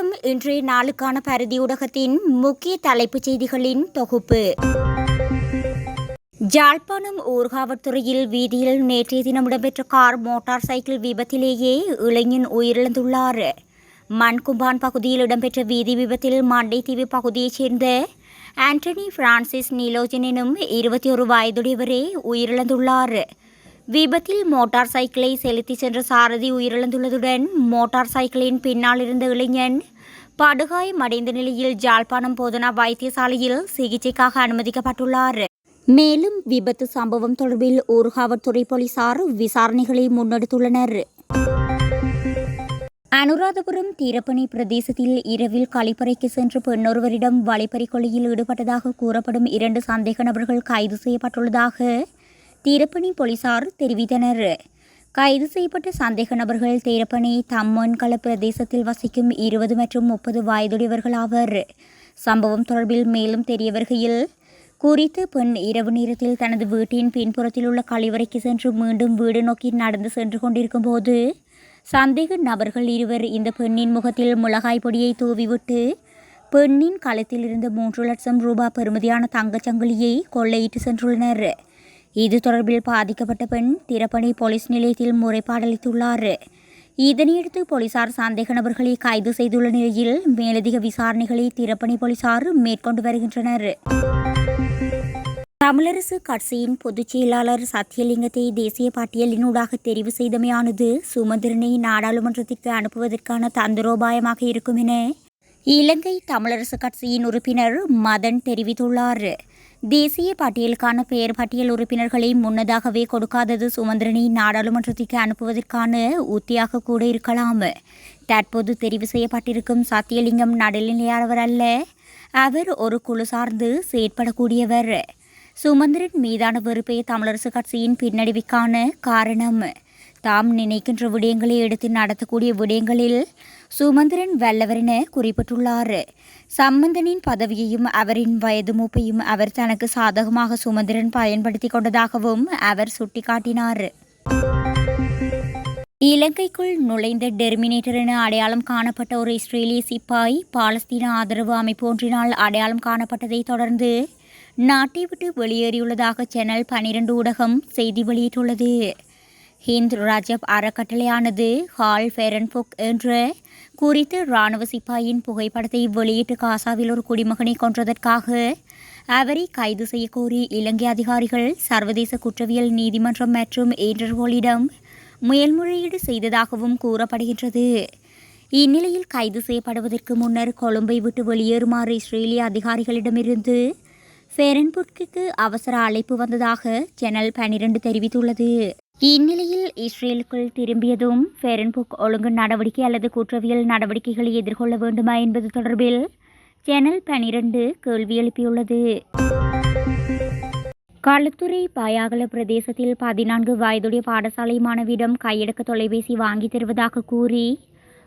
வணக்கம் இன்றைய நாளுக்கான பரதி ஊடகத்தின் முக்கிய தலைப்புச் செய்திகளின் தொகுப்பு. ஜாழ்ப்பாணம் ஊர்காவற்துறையில் வீதியில் நேற்றைய தினம் இடம்பெற்ற கார் மோட்டார் சைக்கிள் விபத்திலேயே இளைஞன் உயிரிழந்துள்ளார். மண்கும்பான் பகுதியில் இடம்பெற்ற வீதி விபத்தில் மண்டைத்தீவு பகுதியைச் சேர்ந்த ஆண்டனி பிரான்சிஸ் நீலோஜன் எனும் இருபத்தி ஒரு வயதுடையவரே உயிரிழந்துள்ளார். விபத்தில் மோட்டார் சைக்கிளை செலுத்தி சென்ற சாரதி உயிரிழந்துள்ளதுடன் மோட்டார் சைக்கிளின் பின்னால் இருந்த இளைஞன் படுகாயமடைந்த நிலையில் ஜாழ்ப்பாணம் போதனா வைத்தியசாலையில் சிகிச்சைக்காக அனுமதிக்கப்பட்டுள்ளார். மேலும் விபத்து சம்பவம் தொடர்பில் ஊர்காவற்துறை போலீசார் விசாரணைகளை முன்னெடுத்துள்ளனர். அனுராதபுரம் தீரப்பணி பிரதேசத்தில் இரவில் கழிப்பறைக்கு சென்ற பெண்ணொருவரிடம் வழிப்பறிக்கொலையில் ஈடுபட்டதாக கூறப்படும் இரண்டு சந்தேக நபர்கள் கைது செய்யப்பட்டுள்ளதாக தீரப்பணி போலீசார் தெரிவித்தனர். கைது செய்யப்பட்ட சந்தேக நபர்கள் தீரப்பணி தம்மன்கள பிரதேசத்தில் வசிக்கும் இருபது மற்றும் முப்பது வயதுடையவர்கள் ஆவர். சம்பவம் தொடர்பில் மேலும் தெரிய வருகையில் குறித்த பெண் இரவு நேரத்தில் தனது வீட்டின் பின்புறத்தில் உள்ள கழிவறைக்கு சென்று மீண்டும் வீடு நோக்கி நடந்து சென்று கொண்டிருக்கும் போது சந்தேக நபர்கள் இருவர் இந்த பெண்ணின் முகத்தில் மிளகாய் பொடியை தூவிவிட்டு பெண்ணின் களத்தில் இருந்த மூன்று லட்சம் ரூபாய் பெறுமதியான தங்கச்சங்கிலியை கொள்ளையிட்டு சென்றுள்ளனர். இது தொடர்பில் பாதிக்கப்பட்ட பெண் திரப்பணி போலீஸ் நிலையத்தில் முறைப்பாடளித்துள்ளார் இதனையடுத்து போலீசார் சந்தேக நபர்களை கைது செய்துள்ள நிலையில் மேலதிக விசாரணைகளை திரப்பணி போலீசார் மேற்கொண்டு வருகின்றனர். தமிழரசு கட்சியின் பொதுச் செயலாளர் சத்தியலிங்கத்தை தேசிய பட்டியலினூடாக தெரிவு செய்தமையானது சுமந்திரனை நாடாளுமன்றத்திற்கு அனுப்புவதற்கான தந்திரோபாயமாக இருக்கும் என இலங்கை தமிழரசு கட்சியின் உறுப்பினர் மதன் தெரிவித்துள்ளார் தேசிய பட்டியலுக்கான பெயர் பட்டியல் உறுப்பினர்களை முன்னதாகவே கொடுக்காதது சுமந்திரனை நாடாளுமன்றத்திற்கு அனுப்புவதற்கான உத்தியாக கூட இருக்கலாம். தற்போது தெரிவு செய்யப்பட்டிருக்கும் சத்தியலிங்கம் நடுநிலையானவர் அல்ல. அவர் ஒரு குழு சார்ந்து செயற்படக்கூடியவர். சுமந்திரன் மீதான வெறுப்பே தமிழரசு கட்சியின் பின்னடைவுக்கான காரணம். தாம் நினைக்கின்ற விடயங்களை எடுத்து நடத்தக்கூடிய விடயங்களில் சுமந்திரன் வல்லவர் என குறிப்பிட்டுள்ளார். சம்பந்தனின் பதவியையும் அவரின் வயது மூப்பையும் அவர் தனக்கு சாதகமாக சுமந்திரன் பயன்படுத்தி கொண்டதாகவும் அவர் சுட்டிக்காட்டினார். இலங்கைக்குள் நுழைந்த டெர்மினேட்டர் என அடையாளம் காணப்பட்ட ஒரு இஸ்ரேலிய சிப்பாய் பாலஸ்தீன ஆதரவு அமைப்பு ஒன்றினால் அடையாளம் காணப்பட்டதை தொடர்ந்து நாட்டை விட்டு வெளியேறியுள்ளதாக சேனல் பனிரெண்டு ஊடகம் செய்தி வெளியிட்டுள்ளது. ஹிந்த் ரஜப் அறக்கட்டளையானது ஹால் ஃபெரன்புக் என்ற குறித்த இராணுவ சிப்பாயின் புகைப்படத்தை வெளியிட்டு காசாவில் ஒரு குடிமகனை கொன்றதற்காக அவரை கைது செய்யக்கோரி இலங்கை அதிகாரிகள் சர்வதேச குற்றவியல் நீதிமன்றம் மற்றும் இன்டர்போலிடம் முயல்முறையீடு செய்ததாகவும் கூறப்படுகின்றது. இந்நிலையில் கைது செய்யப்படுவதற்கு முன்னர் கொழும்பை விட்டு வெளியேறுமாறு இஸ்ரேலிய அதிகாரிகளிடமிருந்து ஃபெரன்புர்க்கு அவசர அழைப்பு வந்ததாக சேனல் பனிரெண்டு தெரிவித்துள்ளது. இந்நிலையில் இஸ்ரேலுக்குள் திரும்பியதும் ஃபெரன்புக் ஒழுங்கு நடவடிக்கை அல்லது குற்றவியல் நடவடிக்கைகளை எதிர்கொள்ள வேண்டுமா என்பது தொடர்பில் சேனல் பனிரெண்டு கேள்வி எழுப்பியுள்ளது. களுத்துறை பாயாகல பிரதேசத்தில் பதினான்கு வயதுடைய பாடசாலை மாணவியிடம் கையடக்க தொலைபேசி வாங்கி தருவதாக கூறி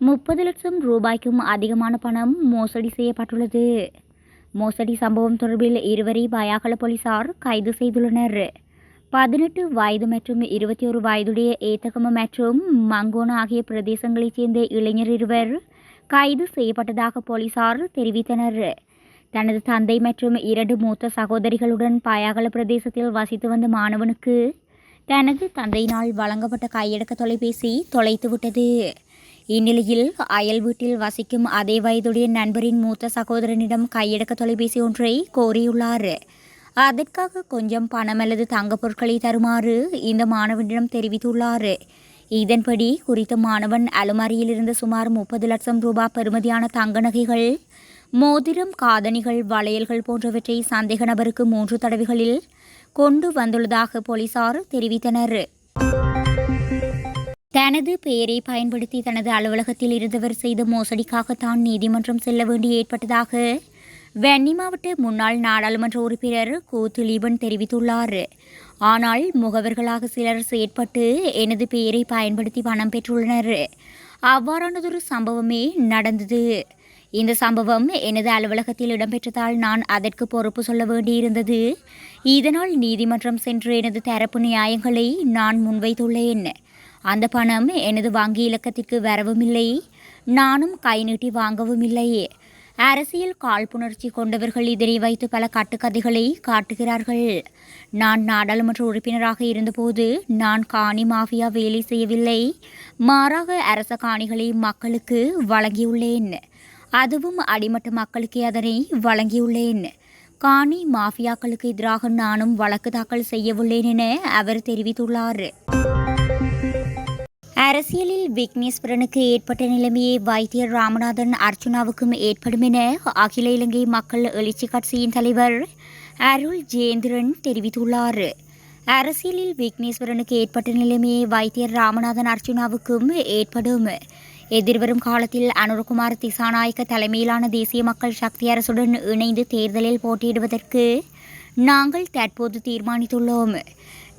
முப்பது லட்சம் ரூபாய்க்கும் அதிகமான பணம் மோசடி செய்யப்பட்டுள்ளது. மோசடி சம்பவம் தொடர்பில் இருவரை பயாகல போலீசார் கைது செய்துள்ளனர். பதினெட்டு வயது மற்றும் இருபத்தி ஒரு வயதுடைய ஏத்தகம மற்றும் மங்கோனா ஆகிய பிரதேசங்களைச் சேர்ந்த இளைஞர் இருவர் கைது செய்யப்பட்டதாக போலீசார் தெரிவித்தனர் தனது தந்தை மற்றும் இரண்டு மூத்த சகோதரிகளுடன் பயாகல பிரதேசத்தில் வசித்து வந்த மாணவனுக்கு தனது தந்தையினால் வழங்கப்பட்ட கையடக்க தொலைபேசி தொலைத்துவிட்டது இந்நிலையில் அயல் வீட்டில் வசிக்கும் அதே வயதுடைய நண்பரின் மூத்த சகோதரனிடம் கையடக்க தொலைபேசி ஒன்றை கோரியுள்ளார் அதற்காக கொஞ்சம் பணம் அல்லது தங்கப் பொருட்களை தருமாறு இந்த மாணவனிடம் தெரிவித்துள்ளார். இதன்படி குறித்த மாணவன் அலுமாரியில் இருந்த சுமார் முப்பது லட்சம் ரூபாய் பெறுமதியான தங்க நகைகள் மோதிரம் காதணிகள் வளையல்கள் போன்றவற்றை சந்தேக நபருக்கு மூன்று தடவைகளில் கொண்டு வந்துள்ளதாக போலீசார் தெரிவித்தனர். தனது பெயரை பயன்படுத்தி தனது அலுவலகத்தில் இருந்தவர் செய்த மோசடிக்காக தான் நீதிமன்றம் செல்ல வேண்டி ஏற்பட்டதாக வன்னி மாவட்ட முன்னாள் நாடாளுமன்ற உறுப்பினர் கு திலீபன் தெரிவித்துள்ளார். ஆனால் முகவர்களாக சிலர் செயற்பட்டு எனது பெயரை பயன்படுத்தி பணம் பெற்றுள்ளனர். அவ்வாறானதொரு சம்பவமே நடந்தது. இந்த சம்பவம் எனது அலுவலகத்தில் இடம்பெற்றதால் நான் அதற்கு பொறுப்பு சொல்ல வேண்டியிருந்தது. இதனால் நீதிமன்றம் சென்று எனது தரப்பு நியாயங்களை நான் முன்வைத்துள்ளேன். அந்த பணம் எனது வங்கி இலக்கத்திற்கு வரவும் இல்லை நானும் கை நீட்டி வாங்கவும் இல்லை. அரசியல் காழ்ப்புணர்ச்சி கொண்டவர்கள் இதனை வைத்து பல கட்டுக்கதைகளை காட்டுகிறார்கள். நான் நாடாளுமன்ற உறுப்பினராக இருந்தபோது நான் காணி மாஃபியா வேலை செய்யவில்லை. மாறாக அரச காணிகளை மக்களுக்கு வழங்கியுள்ளேன். அதுவும் அடிமட்ட மக்களுக்கே அதனை வழங்கியுள்ளேன். காணி மாஃபியாக்களுக்கு எதிராக நானும் வழக்கு தாக்கல் செய்யவுள்ளேன் என அவர் தெரிவித்துள்ளார். அரசியலில் விக்னேஸ்வரனுக்கு ஏற்பட்ட நிலைமையை வைத்தியர் ராமநாதன் அர்ச்சுனாவுக்கும் ஏற்படும் என அகில இலங்கை மக்கள் எழுச்சி கட்சியின் தலைவர் அருள் ஜெயேந்திரன் தெரிவித்துள்ளார். அரசியலில் விக்னேஸ்வரனுக்கு ஏற்பட்ட நிலைமையை வைத்தியர் ராமநாதன் அர்ச்சுனாவுக்கும் ஏற்படும். எதிர்வரும் காலத்தில் அனுர்குமார் திசாநாயக்க தலைமையிலான தேசிய மக்கள் சக்தி அரசுடன் இணைந்து தேர்தலில் போட்டியிடுவதற்கு நாங்கள் தற்போது தீர்மானித்துள்ளோம்.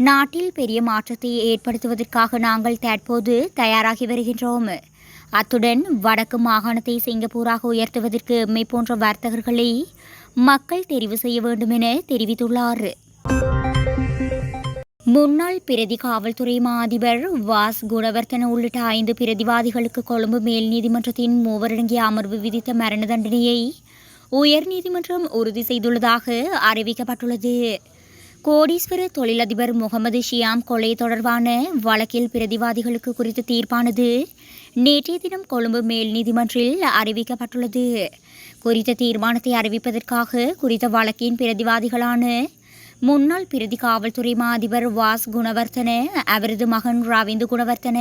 நாட்டில் பெரிய மாற்றத்தை ஏற்படுத்துவதற்காக நாங்கள் தற்போது தயாராகி வருகின்றோம். அத்துடன் வடக்கு மாகாணத்தை சிங்கப்பூராக உயர்த்துவதற்கு எம்மை போன்ற வர்த்தகர்களை மக்கள் தெரிவு செய்ய வேண்டும் என தெரிவித்துள்ளார். முன்னாள் பிரதி காவல்துறை மாதிபர் வாஸ் குணவர்த்தன உள்ளிட்ட ஐந்து பிரதிவாதிகளுக்கு கொழும்பு மேல் நீதிமன்றத்தின் மூவரடங்கிய அமர்வு விதித்த மரண தண்டனையை உயர்நீதிமன்றம் உறுதி செய்துள்ளதாக அறிவிக்கப்பட்டுள்ளது. கோடீஸ்வர தொழிலதிபர் முகமது ஷியாம் கொலை தொடர்பான வழக்கில் பிரதிவாதிகளுக்கு குறித்த தீர்ப்பானது நேற்றைய தினம் கொழும்பு மேல் நீதிமன்றில் அறிவிக்கப்பட்டுள்ளது. குறித்த தீர்மானத்தை அறிவிப்பதற்காக குறித்த வழக்கின் பிரதிவாதிகளான முன்னாள் பிரதி காவல்துறை மா அதிபர் வாஸ் குணவர்த்தன அவரது மகன் ரவிந்து குணவர்த்தன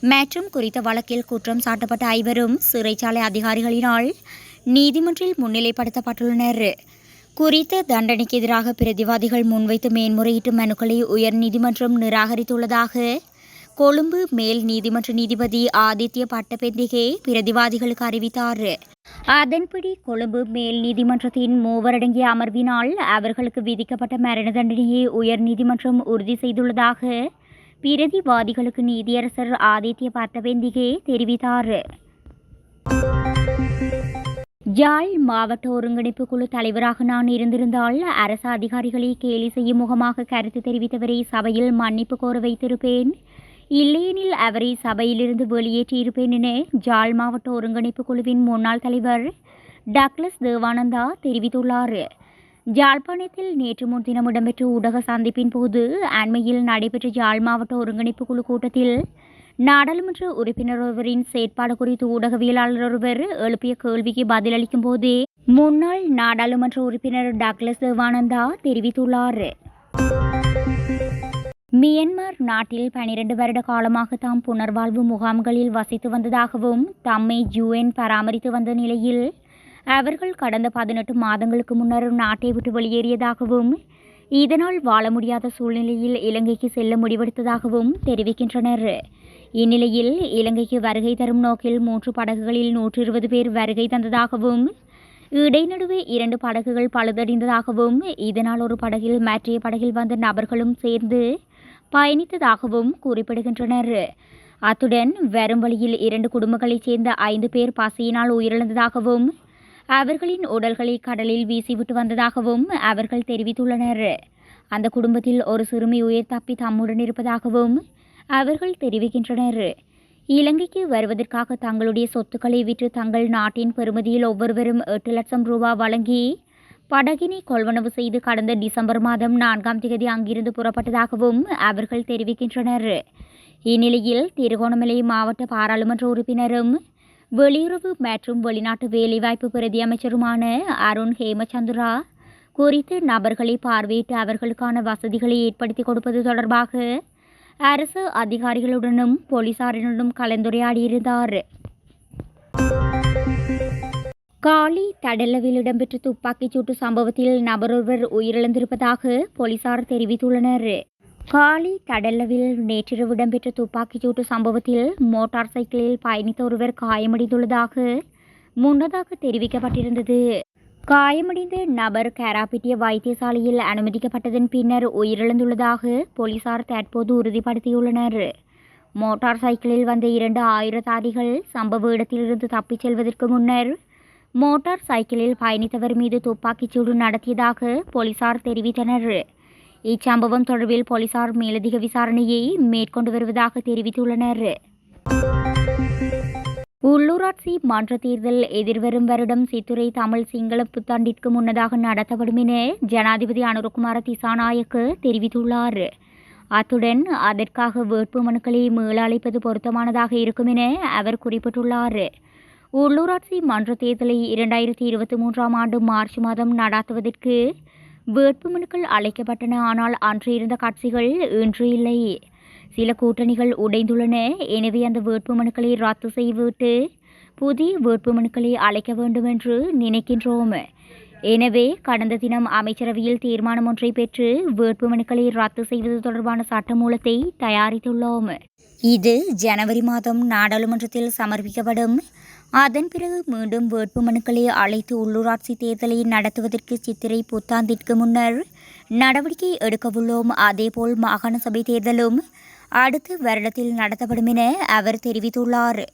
மற்றும் குறித்த வழக்கில் குற்றம் சாட்டப்பட்ட ஐவரும் சிறைச்சாலை அதிகாரிகளினால் நீதிமன்றில் முன்னிலைப்படுத்தப்பட்டுள்ளனர். குறித்த தண்டனைக்கு எதிராக பிரதிவாதிகள் முன்வைத்த மேன்முறையீட்டு மனுக்களை உயர்நீதிமன்றம் நிராகரித்துள்ளதாக கொழும்பு மேல் நீதிமன்ற நீதிபதி ஆதித்ய பட்டபெந்திகே பிரதிவாதிகளுக்கு அறிவித்தார். அதன்படி கொழும்பு மேல் நீதிமன்றத்தின் மூவரடங்கிய அமர்வினால் அவர்களுக்கு விதிக்கப்பட்ட மரண தண்டனையை உயர்நீதிமன்றம் உறுதி செய்துள்ளதாக பிரதிவாதிகளுக்கு நீதியரசர் ஆதித்ய பட்டபெந்திகே தெரிவித்தார். யாழ் மாவட்ட ஒருங்கிணைப்பு குழு தலைவராக நான் இருந்திருந்தால் அரசு அதிகாரிகளை கேலி செய்யும் முகமாக கருத்து தெரிவித்தவரை சபையில் மன்னிப்பு கோர வைத்திருப்பேன். இல்லையெனில் அவரை சபையிலிருந்து வெளியேற்றியிருப்பேன் என ஜாழ் மாவட்ட ஒருங்கிணைப்பு குழுவின் முன்னாள் தலைவர் டக்ளஸ் தேவானந்தா தெரிவித்துள்ளார். ஜாழ்ப்பாணத்தில் நேற்று முன்தினம் இடம்பெற்ற ஊடக சந்திப்பின் போது அண்மையில் நடைபெற்ற ஜாழ் மாவட்ட ஒருங்கிணைப்பு குழு கூட்டத்தில் நாடாளுமன்ற உறுப்பினர் ஒருவரின் செயற்பாடு குறித்து ஊடகவியலாளர் ஒருவர் எழுப்பிய கேள்விக்கு பதிலளிக்கும் போதே முன்னாள் நாடாளுமன்ற உறுப்பினர் டாக்லஸ் தேவானந்தா தெரிவித்துள்ளார். மியன்மார் நாட்டில் பனிரெண்டு வருட காலமாக தாம் புனர்வாழ்வு முகாம்களில் வசித்து வந்ததாகவும் தம்மை ஜூஎன் பராமரித்து வந்த நிலையில் அவர்கள் கடந்த பதினெட்டு மாதங்களுக்கு முன்னர் நாட்டை விட்டு வெளியேறியதாகவும் இதனால் வாழ முடியாத சூழ்நிலையில் இலங்கைக்கு செல்ல முடிவெடுத்ததாகவும் தெரிவிக்கின்றனர். இந்நிலையில் இலங்கைக்கு வருகை தரும் நோக்கில் மூன்று படகுகளில் நூற்று இருபது பேர் வருகை தந்ததாகவும் இடைநடுவே இரண்டு படகுகள் பழுதடைந்ததாகவும் இதனால் ஒரு படகில் மற்றைய படகில் வந்த நபர்களும் சேர்ந்து பயணித்ததாகவும் குறிப்பிடுகின்றனர். அத்துடன் வரும் வழியில் இரண்டு குடும்பங்களைச் சேர்ந்த ஐந்து பேர் பசியினால் உயிரிழந்ததாகவும் அவர்களின் உடல்களை கடலில் வீசிவிட்டு வந்ததாகவும் அவர்கள் தெரிவித்துள்ளனர். அந்த குடும்பத்தில் ஒரு சிறுமி உயிர் தப்பி தம்முடன் இருப்பதாகவும் அவர்கள் தெரிவிக்கின்றனர். இலங்கைக்கு வருவதற்காக தங்களுடைய சொத்துக்களை விற்று தங்கள் நாட்டின் பெறுமதியில் ஒவ்வொருவரும் எட்டு லட்சம் ரூபா வழங்கி படகினை கொள்வனவு செய்து கடந்த டிசம்பர் மாதம் நான்காம் தேதி அங்கிருந்து புறப்பட்டதாகவும் அவர்கள் தெரிவிக்கின்றனர். இந்நிலையில் திருகோணமலை மாவட்ட பாராளுமன்ற உறுப்பினரும் வெளியுறவு மற்றும் வெளிநாட்டு வேலைவாய்ப்பு பிரதி அமைச்சருமான அருண் ஹேமச்சந்திரா குறித்து நபர்களை பார்வையிட்டு அவர்களுக்கான வசதிகளை ஏற்படுத்தி கொடுப்பது தொடர்பாக அரசு அதிகாரிகளுடனும் போலீசாரினுடனும் கலந்துரையாடியிருந்தார். காலி தடலவில் இடம்பெற்ற துப்பாக்கிச் சூட்டு சம்பவத்தில் நபரொருவர் உயிரிழந்திருப்பதாக போலீசார் தெரிவித்துள்ளனர். காலி தடலவில் நேற்றிரவு இடம்பெற்ற துப்பாக்கிச் சூட்டு சம்பவத்தில் மோட்டார் சைக்கிளில் பயணித்த ஒருவர் காயமடைந்துள்ளதாக முன்னதாக தெரிவிக்கப்பட்டிருந்தது. காயமடைந்த நபர் கராப்பிட்டிய வைத்தியசாலையில் அனுமதிக்கப்பட்டதன் பின்னர் உயிரிழந்துள்ளதாக போலீசார் தற்போது உறுதிப்படுத்தியுள்ளனர். மோட்டார் சைக்கிளில் வந்த இரண்டு ஆயுததாரிகள் சம்பவ இடத்திலிருந்து தப்பிச் செல்வதற்கு முன்னர் மோட்டார் சைக்கிளில் பயணித்தவர் மீது துப்பாக்கிச் சூடு நடத்தியதாக போலீசார் தெரிவித்தனர். இச்சம்பவம் தொடர்பில் போலீசார் மேலதிக விசாரணையை மேற்கொண்டு வருவதாக தெரிவித்துள்ளனர். உள்ளூராட்சி மன்ற தேர்தல் எதிர்வரும் வருடம் சித்துரை தமிழ் சிங்கள புத்தாண்டிற்கு முன்னதாக நடத்தப்படும் என ஜனாதிபதி அனுரகுமார திசாநாயக்க தெரிவித்துள்ளார். அத்துடன் அதற்காக வேட்பு மனுக்களை மீள பொருத்தமானதாக இருக்கும் என அவர் குறிப்பிட்டுள்ளார். உள்ளூராட்சி மன்ற தேர்தலை இரண்டாயிரத்தி இருபத்தி மூன்றாம் ஆண்டு மார்ச் மாதம் நடாத்துவதற்கு வேட்புமனுக்கள் அழைக்கப்பட்டன ஆனால் அன்று இருந்த காட்சிகள் இன்று இல்லை. சில கூட்டணிகள் உடைந்துள்ளன. எனவே அந்த வேட்புமனுக்களை ரத்து செய்துவிட்டு புதிய வேட்புமனுக்களை அழைக்க வேண்டும் என்று நினைக்கின்றோம். எனவே கடந்த தினம் அமைச்சரவையில் தீர்மானம் ஒன்றை பெற்று வேட்புமனுக்களை ரத்து செய்வது தொடர்பான சட்டமூலத்தை தயாரித்துள்ளோம். இது ஜனவரி மாதம் நாடாளுமன்றத்தில் சமர்ப்பிக்கப்படும். அதன் பிறகு மீண்டும் வேட்புமனுக்களை அழைத்து உள்ளூராட்சி தேர்தலை நடத்துவதற்கு சித்திரை புத்தாண்டிற்கு முன்னர் நடவடிக்கை எடுக்கவுள்ளோம். அதேபோல் மாகாண சபை தேர்தலும் அடுத்த வருடத்தில் நடத்தப்படும் என அவர் தெரிவித்துள்ளார்.